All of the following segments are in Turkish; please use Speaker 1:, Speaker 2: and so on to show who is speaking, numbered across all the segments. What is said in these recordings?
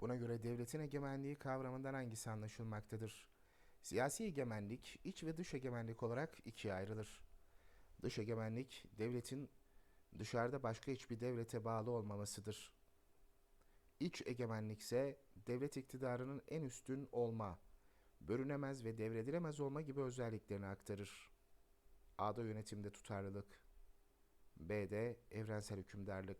Speaker 1: Buna göre devletin egemenliği kavramından hangisi anlaşılmaktadır? Siyasi egemenlik, iç ve dış egemenlik olarak ikiye ayrılır. Dış egemenlik, devletin dışarıda başka hiçbir devlete bağlı olmamasıdır. İç egemenlik ise devlet iktidarının en üstün olma, bölünemez ve devredilemez olma gibi özelliklerini aktarır. A'da yönetimde tutarlılık, B'de evrensel hükümdarlık,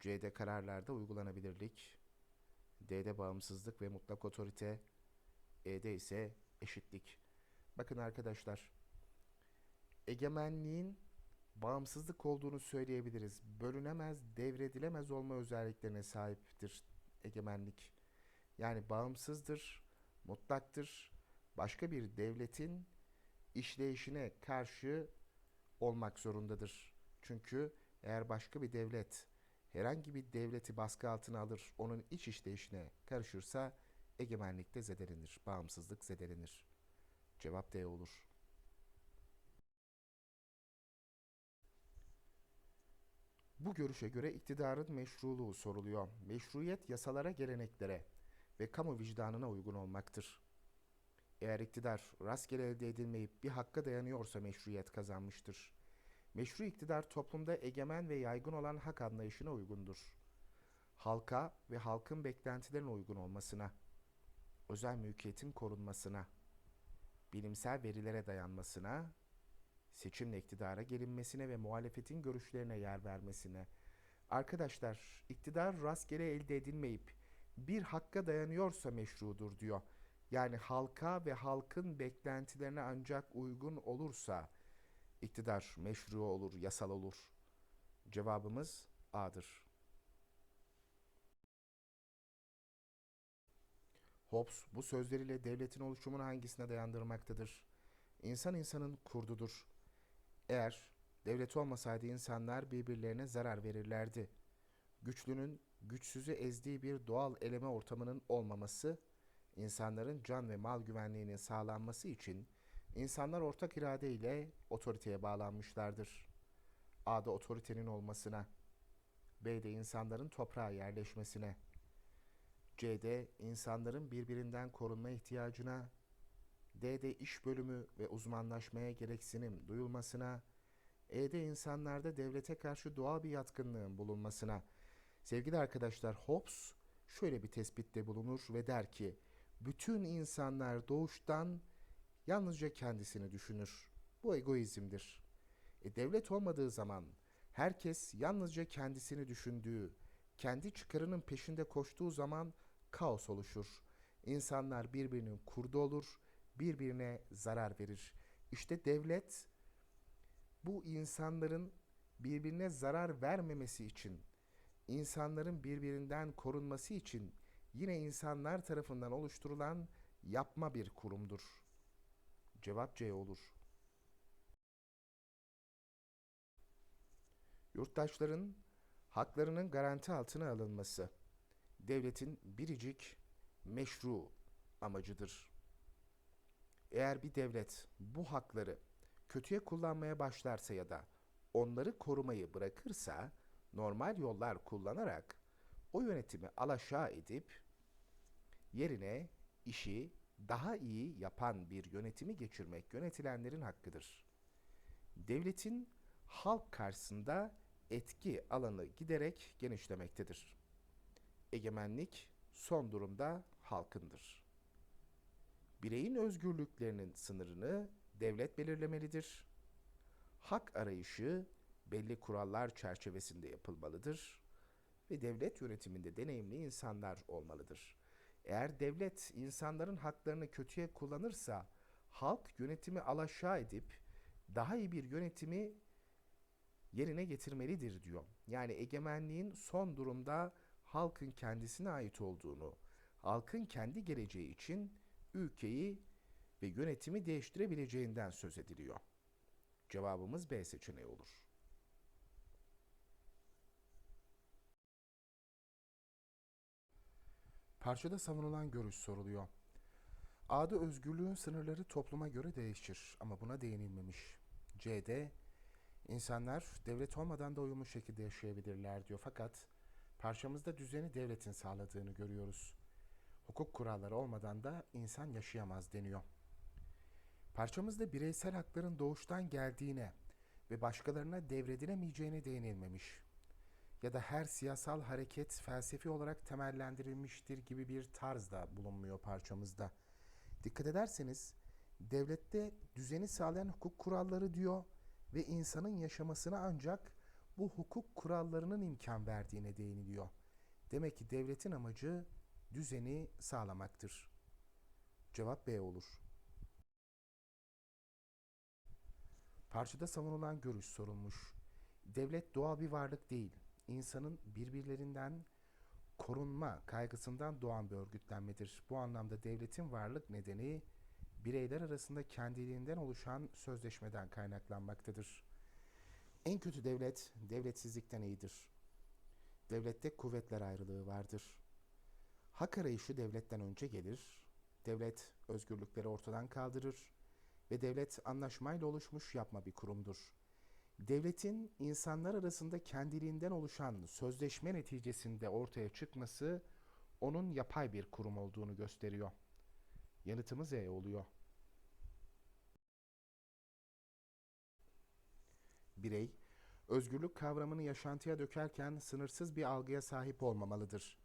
Speaker 1: C'de kararlarda uygulanabilirlik, D'de bağımsızlık ve mutlak otorite, E'de ise eşitlik. Bakın arkadaşlar, egemenliğin bağımsızlık olduğunu söyleyebiliriz. Bölünemez, devredilemez olma özelliklerine sahiptir egemenlik. Yani bağımsızdır, mutlaktır. Başka bir devletin işleyişine karşı olmak zorundadır. Çünkü eğer başka bir devlet herhangi bir devleti baskı altına alır, onun iç işleyişine karışırsa egemenlik de zedelenir, bağımsızlık zedelenir. Cevap D olur. Bu görüşe göre iktidarın meşruluğu soruluyor. Meşruiyet yasalara, geleneklere ve kamu vicdanına uygun olmaktır. Eğer iktidar rastgele elde edilmeyip bir hakka dayanıyorsa meşruiyet kazanmıştır. Meşru iktidar toplumda egemen ve yaygın olan hak anlayışına uygundur. Halka ve halkın beklentilerine uygun olmasına, özel mülkiyetin korunmasına, bilimsel verilere dayanmasına, seçimle iktidara gelinmesine ve muhalefetin görüşlerine yer vermesine. Arkadaşlar, iktidar rastgele elde edilmeyip bir hakka dayanıyorsa meşrudur diyor. Yani halka ve halkın beklentilerine ancak uygun olursa iktidar meşru olur, yasal olur. Cevabımız A'dır. Hobbes bu sözleriyle devletin oluşumunu hangisine dayandırmaktadır? İnsan insanın kurdudur. Eğer devlet olmasaydı insanlar birbirlerine zarar verirlerdi. Güçlünün güçsüzü ezdiği bir doğal eleme ortamının olmaması, insanların can ve mal güvenliğinin sağlanması için insanlar ortak irade ile otoriteye bağlanmışlardır. A'da otoritenin olmasına, B'de insanların toprağa yerleşmesine, C'de insanların birbirinden korunma ihtiyacına, D'de iş bölümü ve uzmanlaşmaya gereksinim duyulmasına, E'de insanlarda devlete karşı doğal bir yatkınlığın bulunmasına. Sevgili arkadaşlar Hobbes şöyle bir tespitte bulunur ve der ki, bütün insanlar doğuştan yalnızca kendisini düşünür. Bu egoizmdir. E, devlet olmadığı zaman herkes yalnızca kendisini düşündüğü, kendi çıkarının peşinde koştuğu zaman kaos oluşur. İnsanlar birbirinin kurdu olur, birbirine zarar verir. İşte devlet bu insanların birbirine zarar vermemesi için, insanların birbirinden korunması için yine insanlar tarafından oluşturulan yapma bir kurumdur. Cevap C olur. Yurttaşların haklarının garanti altına alınması devletin biricik meşru amacıdır. Eğer bir devlet bu hakları kötüye kullanmaya başlarsa ya da onları korumayı bırakırsa normal yollar kullanarak o yönetimi alaşağı edip yerine işi daha iyi yapan bir yönetimi geçirmek yönetilenlerin hakkıdır. Devletin halk karşısında etki alanı giderek genişlemektedir. Egemenlik son durumda halkındır. Bireyin özgürlüklerinin sınırını devlet belirlemelidir. Hak arayışı belli kurallar çerçevesinde yapılmalıdır ve devlet yönetiminde deneyimli insanlar olmalıdır. Eğer devlet insanların haklarını kötüye kullanırsa halk yönetimi alaşağı edip daha iyi bir yönetimi yerine getirmelidir diyor. Yani egemenliğin son durumda halkın kendisine ait olduğunu, halkın kendi geleceği için ülkeyi ve yönetimi değiştirebileceğinden söz ediliyor. Cevabımız B seçeneği olur. Parçada savunulan görüş soruluyor. A'da özgürlüğün sınırları topluma göre değişir ama buna değinilmemiş. C'de insanlar devlet olmadan da uyumlu şekilde yaşayabilirler diyor fakat Parçamızda düzeni devletin sağladığını görüyoruz. Hukuk kuralları olmadan da insan yaşayamaz deniyor. Parçamızda bireysel hakların doğuştan geldiğine ve başkalarına devredilemeyeceğine değinilmemiş. Ya da her siyasal hareket felsefi olarak temellendirilmiştir gibi bir tarzda bulunmuyor parçamızda. Dikkat ederseniz devlette düzeni sağlayan hukuk kuralları diyor ve insanın yaşamasına ancak bu hukuk kurallarının imkan verdiğine değiniliyor. Demek ki devletin amacı düzeni sağlamaktır. Cevap B olur. Parçada savunulan görüş sorulmuş. Devlet doğal bir varlık değil, insanın birbirlerinden korunma kaygısından doğan bir örgütlenmedir. Bu anlamda devletin varlık nedeni bireyler arasında kendiliğinden oluşan sözleşmeden kaynaklanmaktadır. En kötü devlet, devletsizlikten iyidir. Devlette kuvvetler ayrılığı vardır. Hak arayışı devletten önce gelir. Devlet özgürlükleri ortadan kaldırır ve devlet anlaşmayla oluşmuş yapma bir kurumdur. Devletin insanlar arasında kendiliğinden oluşan sözleşme neticesinde ortaya çıkması onun yapay bir kurum olduğunu gösteriyor. Yanıtımız E oluyor. Birey, özgürlük kavramını yaşantıya dökerken sınırsız bir algıya sahip olmamalıdır.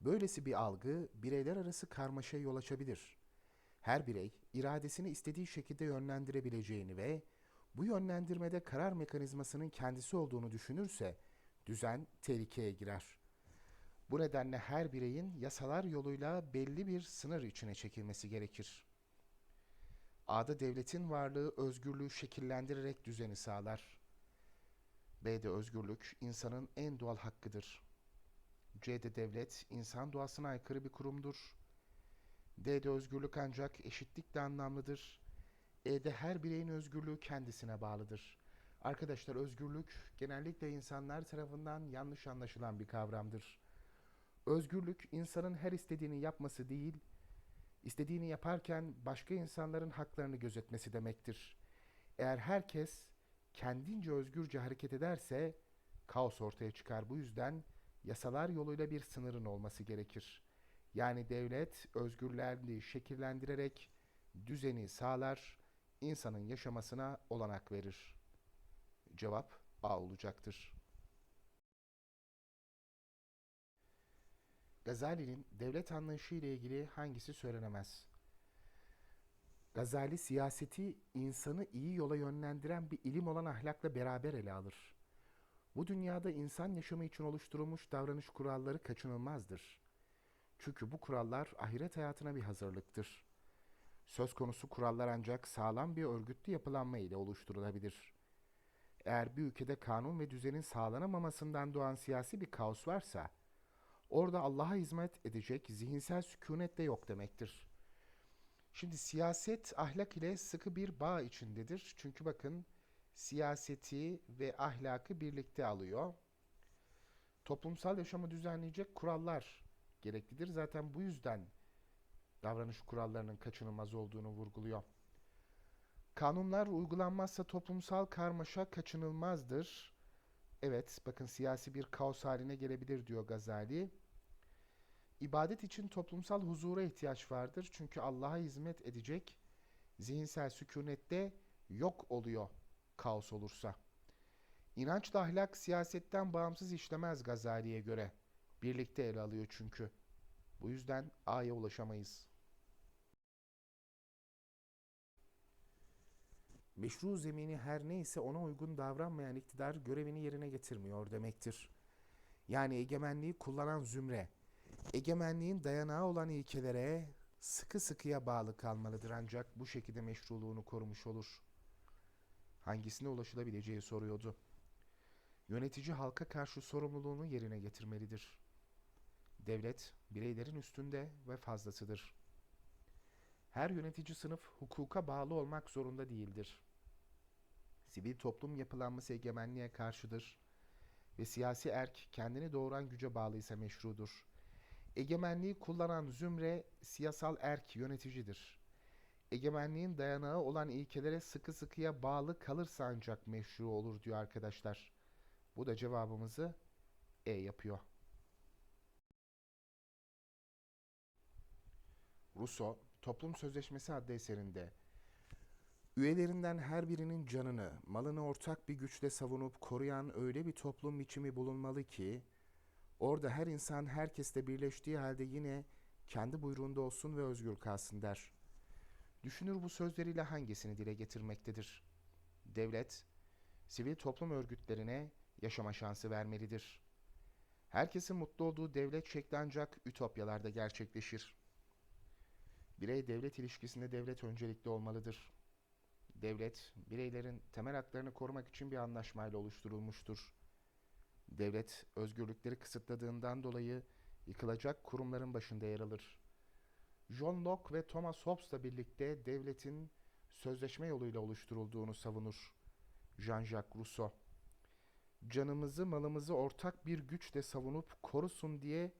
Speaker 1: Böylesi bir algı bireyler arası karmaşaya yol açabilir. Her birey iradesini istediği şekilde yönlendirebileceğini ve bu yönlendirmede karar mekanizmasının kendisi olduğunu düşünürse düzen tehlikeye girer. Bu nedenle her bireyin yasalar yoluyla belli bir sınır içine çekilmesi gerekir. A'da devletin varlığı özgürlüğü şekillendirerek düzeni sağlar. B'de özgürlük insanın en doğal hakkıdır. C'de devlet insan doğasına aykırı bir kurumdur. D'de özgürlük ancak eşitlikle anlamlıdır. E'de her bireyin özgürlüğü kendisine bağlıdır. Arkadaşlar özgürlük genellikle insanlar tarafından yanlış anlaşılan bir kavramdır. Özgürlük insanın her istediğini yapması değil, istediğini yaparken başka insanların haklarını gözetmesi demektir. Eğer herkes kendince özgürce hareket ederse kaos ortaya çıkar. Bu yüzden yasalar yoluyla bir sınırın olması gerekir. Yani devlet özgürlüğünü şekillendirerek düzeni sağlar, insanın yaşamasına olanak verir. Cevap A olacaktır. Gazali'nin devlet anlayışı ile ilgili hangisi söylenemez? Gazali siyaseti insanı iyi yola yönlendiren bir ilim olan ahlakla beraber ele alır. Bu dünyada insan yaşamı için oluşturulmuş davranış kuralları kaçınılmazdır. Çünkü bu kurallar ahiret hayatına bir hazırlıktır. Söz konusu kurallar ancak sağlam bir örgütlü yapılanma ile oluşturulabilir. Eğer bir ülkede kanun ve düzenin sağlanamamasından doğan siyasi bir kaos varsa, orada Allah'a hizmet edecek zihinsel sükunet de yok demektir. Şimdi siyaset ahlak ile sıkı bir bağ içindedir. Çünkü bakın siyaseti ve ahlakı birlikte alıyor. Toplumsal yaşamı düzenleyecek kurallar gereklidir. Zaten bu yüzden davranış kurallarının kaçınılmaz olduğunu vurguluyor. Kanunlar uygulanmazsa toplumsal karmaşa kaçınılmazdır. Evet, bakın siyasi bir kaos haline gelebilir diyor Gazali. İbadet için toplumsal huzura ihtiyaç vardır. Çünkü Allah'a hizmet edecek zihinsel sükunette yok oluyor kaos olursa. İnançla ahlak siyasetten bağımsız işlemez Gazali'ye göre. Birlikte ele alıyor çünkü. Bu yüzden A'ya ulaşamayız. Meşru zemini her neyse ona uygun davranmayan iktidar görevini yerine getirmiyor demektir. Yani egemenliği kullanan zümre, egemenliğin dayanağı olan ilkelere sıkı sıkıya bağlı kalmalıdır ancak bu şekilde meşruluğunu korumuş olur. Hangisine ulaşılabileceği soruyordu. Yönetici halka karşı sorumluluğunu yerine getirmelidir. Devlet, bireylerin üstünde ve fazlasıdır. Her yönetici sınıf hukuka bağlı olmak zorunda değildir sivil toplum yapılanması egemenliğe karşıdır ve siyasi erk kendini doğuran güce bağlıysa meşrudur. Egemenliği kullanan zümre siyasal erk yöneticidir. Egemenliğin dayanağı olan ilkelere sıkı sıkıya bağlı kalırsa ancak meşru olur diyor arkadaşlar. Bu da cevabımızı E yapıyor. Rousseau, Toplum Sözleşmesi adlı eserinde üyelerinden her birinin canını, malını ortak bir güçle savunup koruyan öyle bir toplum biçimi bulunmalı ki, orada her insan herkesle birleştiği halde yine kendi buyruğunda olsun ve özgür kalsın der. Düşünür bu sözleriyle hangisini dile getirmektedir? Devlet, sivil toplum örgütlerine yaşama şansı vermelidir. Herkesin mutlu olduğu devlet şekli ancak ütopyalarda gerçekleşir. Birey-devlet ilişkisinde devlet öncelikli olmalıdır. Devlet, bireylerin temel haklarını korumak için bir anlaşmayla oluşturulmuştur. Devlet, özgürlükleri kısıtladığından dolayı yıkılacak kurumların başında yer alır. John Locke ve Thomas Hobbes'la birlikte devletin sözleşme yoluyla oluşturulduğunu savunur. Jean-Jacques Rousseau. Canımızı, malımızı ortak bir güçle savunup korusun diye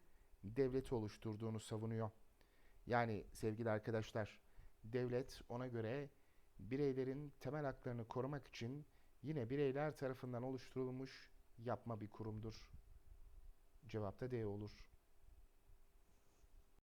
Speaker 1: devleti oluşturduğunu savunuyor. Yani sevgili arkadaşlar, devlet ona göre bireylerin temel haklarını korumak için yine bireyler tarafından oluşturulmuş yapma bir kurumdur. Cevap da D olur.